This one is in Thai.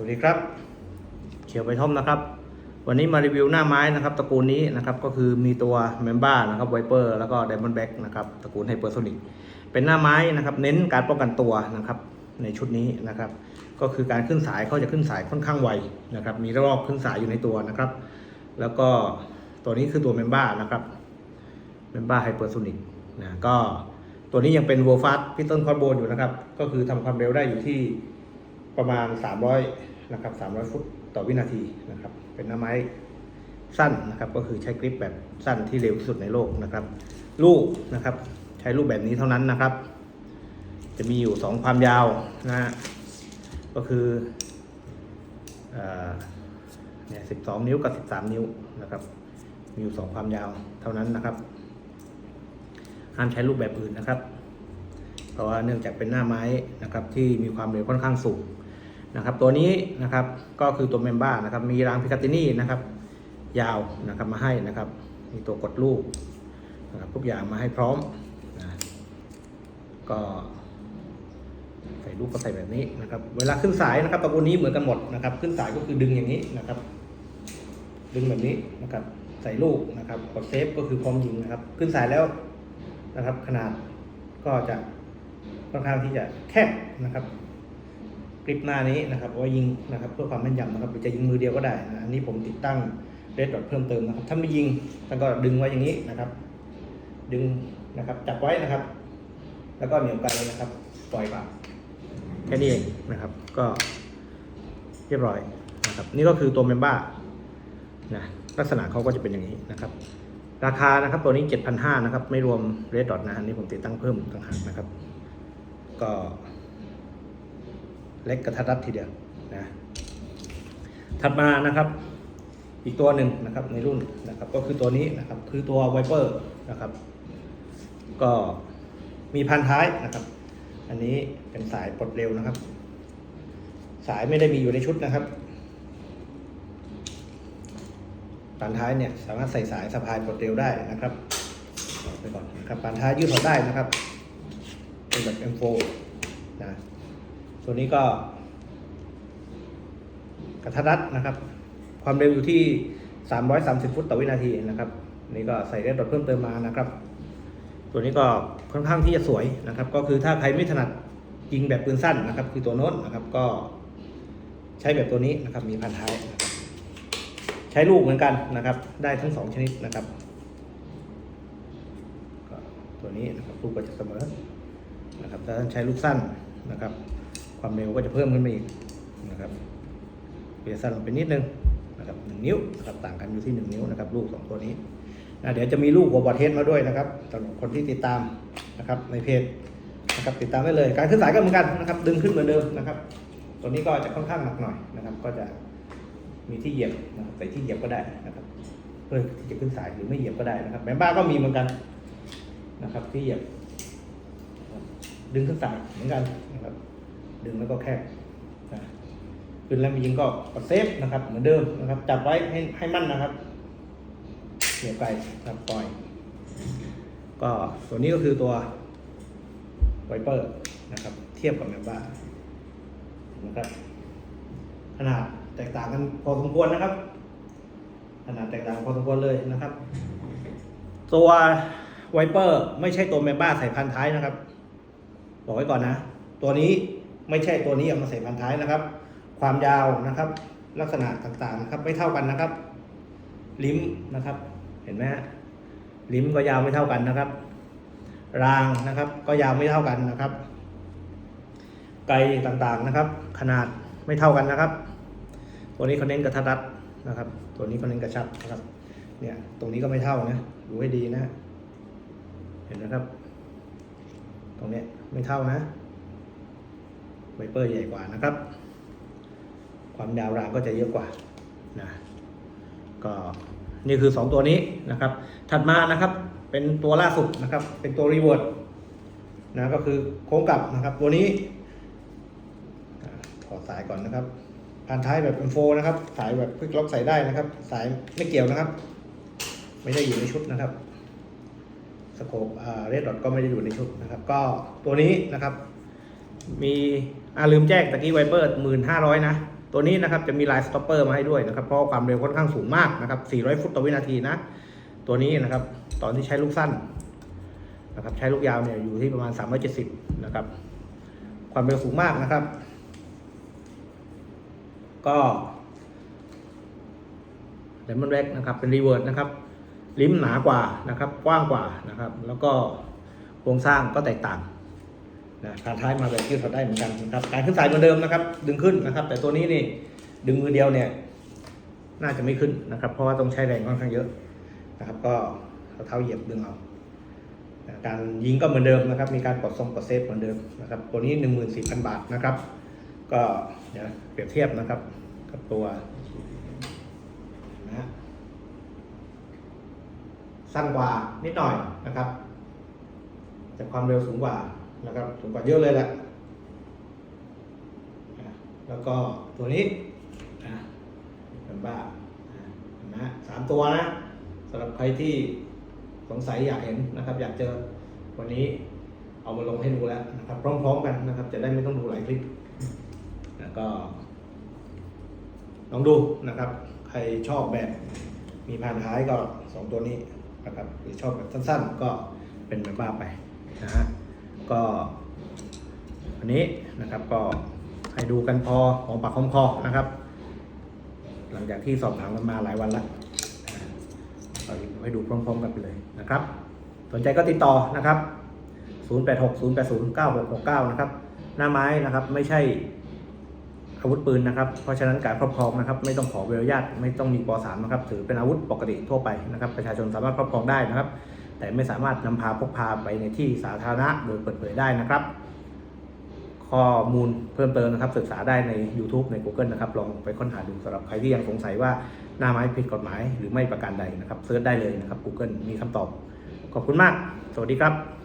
วัสดีครับ เขียวไปท่อมนะครับ วันนี้มารีวิวหน้าไม้นะครับตระกูลนี้นะครับก็คือมีตัวเมมบ้านะครับไวเปอร์แล้วก็ไดมอนด์แบ็กนะครับตระกูลไฮเปอร์โซนิกเป็นหน้าไม้นะครับเน้นการป้องกันตัวนะครับในชุดนี้นะครับ ก็คือการขึ้นสายเขาจะขึ้นสายค่อนข้างไวนะครับมีรอบขึ้นสายอยู่ในตัวนะครับ แล้วก็ตัวนี้คือตัวเมมบ้านะครับเมมบ้าไฮเปอร์โซนิกนะก็ตัวนี้ยังเป็น w o r l d Fast Piston c o r d b o n อยู่นะครับ ก็คือทำความเร็วได้อยู่ที่ ประมาณ 300นะครับ300 ฟุตต่อวินาทีนะครับ เป็นหน้าไม้สั้นนะครับ ก็คือใช้กริปแบบสั้นที่เร็วที่สุดในโลกนะครับ ลูกนะครับ ใช้ลูกแบบนี้เท่านั้นนะครับ จะมีอยู่ 2 ความยาวนะฮะก็คือเอ่อเนี่ย12นิ้วกับ13นิ้วนะครับ มีอยู่2ความยาวเท่านั้นนะครับ ห้ามใช้รูปแบบอื่นนะครับ เพราะว่าเนื่องจากเป็นหน้าไม้นะครับที่มีความเร็วค่อนข้างสูงนะครับ ตัวนี้นะครับก็คือตัวเมมบ้านะครับมีรางพิคาตินี่นะครับยาวนะครับมาให้นะครับ มีตัวกดลูกนะครับทุกอย่างมาให้พร้อมนะก็ใส่ลูกก็ใส่แบบนี้นะครับ เวลาขึ้นสายนะครับตระกูลนี้เหมือนกันหมดนะครับ ขึ้นสายก็คือดึงอย่างนี้นะครับ ดึงแบบนี้นะครับ ใส่ลูกนะครับกดเซฟก็คือพร้อมยิงนะครับ ขึ้นสายแล้วนะครับ ขนาดก็จะ ค่อนข้างที่จะแคบนะครับกริปหน้านี้นะครับเอายิงนะครับเพื่อความแม่นยำนะครับหรือจะยิงมือเดียวก็ได้นะอันนี้ผมติดตั้งเรดดอทเพิ่มเติมนะครับถ้าไม่ยิงท่านก็ดึงไว้อย่างนี้นะครับ ดึงนะครับจับไว้นะครับ แล้วก็เหนี่ยวไกลนะครับ ปล่อยปากแค่นี้เองนะครับ ก็เรียบร้อยนะครับ นี่ก็คือตัวเมมบ้านะลักษณะเขาก็จะเป็นอย่างนี้นะครับ ราคานะครับตัวนี้ 7,500นะครับไม่รวมเรดดอทนะอันนี้ผมติดตั้งเพิ่มต่างหากนะครับ ก็เล็กกระทัดรัดทีเดียวนะถัดมานะครับ อีกตัวหนึ่งนะครับในรุ่นนะครับ ก็คือตัวนี้นะครับคือตัวไวเปอร์นะครับ ก็มีพันท้ายนะครับ อันนี้เป็นสายปลดเร็วนะครับ สายไม่ได้มีอยู่ในชุดนะครับปานท้ายเนี่ยสามารถใส่สายสะพายปลดเร็วได้นะครับเอาไปก่อนนะครับปานท้ายยืดถอดได้นะครับ เป็นแบบ M4 นะตัวนี้ก็กระทัดรัดนะครับ ความเร็วอยู่ที่ 330 ฟุตต่อวินาทีนะครับ นี่ก็ใส่เรดดอทเพิ่มเติมมานะครับ ตัวนี้ก็ค่อนข้างที่จะสวยนะครับ ก็คือถ้าใครไม่ถนัดยิงแบบปืนสั้นนะครับ คือตัวโน้นนะครับ ก็ใช้แบบตัวนี้นะครับ มีพันท้ายนะครับใช้ลูกเหมือนกันนะครับ ได้ทั้งสองชนิดนะครับก็ตัวนี้นะครับลูกก็จะเสมอ นะครับถ้าท่านใช้ลูกสั้นนะครับ ความเร็วก็จะเพิ่มขึ้นไปอีกนะครับเปลี่ยนสั้นลงไปนิดนึงนะครับหนึ่งนิ้วนะครับต่างกันอยู่ที่หนึ่งนิ้วนะครับ ลูกสองตัวนี้นะเดี๋ยวจะมีลูกหัวบอลเทสมาด้วยนะครับสำหรับคนที่ติดตามนะครับในเพจนะครับติดตามได้เลย การขึ้นสายก็เหมือนกันนะครับ ดึงขึ้นเหมือนเดิมนะครับ ตัวนี้ก็จะค่อนข้างหนักหน่อยนะครับ ก็จะมีที่เหยียบนะครับใส่ที่เหยียบก็ได้นะครับเพื่อที่จะขึ้นสายหรือไม่เหยียบก็ได้นะครับแมมบ้าก็มีเหมือนกันนะครับที่เหยียบนะครับ ดึงขึ้นสายเหมือนกันนะครับ ดึงแล้วก็แคบนะขึ้นแล้วมียิงก็กดเซฟนะครับ เหมือนเดิมนะครับ จับไว้ให้ให้มั่นนะครับเหยียบไกลนะครับปล่อย ก็ตัวนนี้ก็คือตัวไวเปอร์นะครับ เทียบกับแมมบ้านะครับ ขนาดแตกต่างกันพอสมควรนะครับ ขนาดแตกต่างพอสมควรเลยนะครับ ตัวไวเปอร์ไม่ใช่ตัวเมมบ้าใส่พันธุ์ท้ายนะครับ บอกไว้ก่อนนะ ตัวนี้ไม่ใช่ตัวนี้เอามาใส่พันท้ายนะครับ ความยาวนะครับ ลักษณะต่างๆนะครับ ไม่เท่ากันนะครับ ลิ้มนะครับ เห็นไหมฮะลิ้มก็ยาวไม่เท่ากันนะครับ รางนะครับ ก็ยาวไม่เท่ากันนะครับ ไกลต่างๆนะครับ ขนาดไม่เท่ากันนะครับ ตัวนี้เขาเน้นกระทัดรัดนะครับ ตัวนี้เขาเน้นกระชับนะครับ เนี่ย ตรงนี้ก็ไม่เท่านะ ดูให้ดีนะ เห็นนะครับ ตรงเนี้ย ไม่เท่านะไวเปอร์ใหญ่กว่านะครับ ความยาวรางก็จะเยอะกว่านะก็นี่คือ 2 ตัวนี้นะครับ ถัดมานะครับเป็นตัวล่าสุดนะครับ เป็นตัวรีเวิร์ดนะก็คือโค้งกลับนะครับ ตัวนี้อ่าถอดสายก่อนนะครับผ่านท้ายแบบ M4 นโฟนะครับ สายแบบควิกล็อกใส่ได้นะครับ สายไม่เกี่ยวนะครับ ไม่ได้อยู่ในชุดนะครับ สโคปเรดดอทก็ไม่ได้อยู่ในชุดนะครับ ก็ตัวนี้นะครับ มีอาลืมแจ้งตะกี้ไวเปอร์หมื่นห้าร้อยนะ ตัวนี้นะครับจะมีลายสต็อปเปอร์มาให้ด้วยนะครับ เพราะความเร็วค่อนข้างสูงมากนะครับ 400 ฟุตต่อวินาทีนะ ตัวนี้นะครับ ตอนที่ใช้ลูกสั้นนะครับ ใช้ลูกยาวเนี่ยอยู่ที่ประมาณ 370 นะครับ ความเร็วสูงมากนะครับ ก็เดมอนแว็กนะครับ เป็นรีเวิร์ดนะครับ ลิ้มหนากว่านะครับกว้างกว่านะครับ แล้วก็โครงสร้างก็แตกต่างนะการท้ายมาแบบยืดถอดได้เหมือนกันนะครับการขึ้นสายเหมือนเดิมนะครับ ดึงขึ้นนะครับ แต่ตัวนี้นี่ดึงมือเดียวเนี่ย น่าจะไม่ขึ้นนะครับ เพราะว่าต้องใช้แรงค่อนข้างเยอะนะครับ ก็เอาเท้าเหยียบดึงเอาการยิงก็เหมือนเดิมนะครับ มีการกดทรงกดเซฟเหมือนเดิมนะครับ ตัวนี้ 14,000 บาทนะครับ ก็เดี๋ยวเปรียบเทียบนะครับกับตัวนะฮะ สั้นกว่านิดหน่อยนะครับ แต่ความเร็วสูงกว่านะครับสูงกว่าเยอะเลยแหละแล้วก็ตัวนี้อะเป็นบ้าอะเห็นไหมฮะสามตัวนะสำหรับใครที่สงสัยอยากเห็นนะครับ อยากเจอวันนี้เอามาลงให้ดูแล้วนะครับ พร้อมๆกันนะครับ จะได้ไม่ต้องดูหลายคลิปแล้วก็ลองดูนะครับ ใครชอบแบบมีพานท้ายก็สองตัวนี้ นะครับหรือชอบแบบสั้นๆ ก็เป็นแบบบ้าไปนะฮะก็อันนี้นะครับก็ให้ดูกันพอหอมปากหอมคอนะครับ หลังจากที่สอบถามกันมาหลายวันแล้วนะเราให้ดูพร้อมๆกันไปเลยนะครับ สนใจก็ติดต่อนะครับ 086 080 9669 นะครับ หน้าไม้นะครับไม่ใช่ อาวุธปืนนะครับ เพราะฉะนั้นการครอบครองนะครับ ไม่ต้องขอใบอนุญาตไม่ต้องมีป .3 นะครับถือเป็นอาวุธปกติทั่วไปนะครับ ประชาชนสามารถครอบครองได้นะครับ แต่ไม่สามารถนำพาพกพาไปในที่สาธารณะโดยเปิดเผยได้นะครับ ข้อมูลเพิ่มเติมนะครับ ศึกษาได้ใน YouTube ใน Google นะครับ ลองไปค้นหาดูสำหรับใครที่ยังสงสัยว่าหน้าไม้ผิดกฎหมายหรือไม่ประการใดนะครับเซิร์ชได้เลยนะครับ Google มีคำตอบ ขอบคุณมาก สวัสดีครับ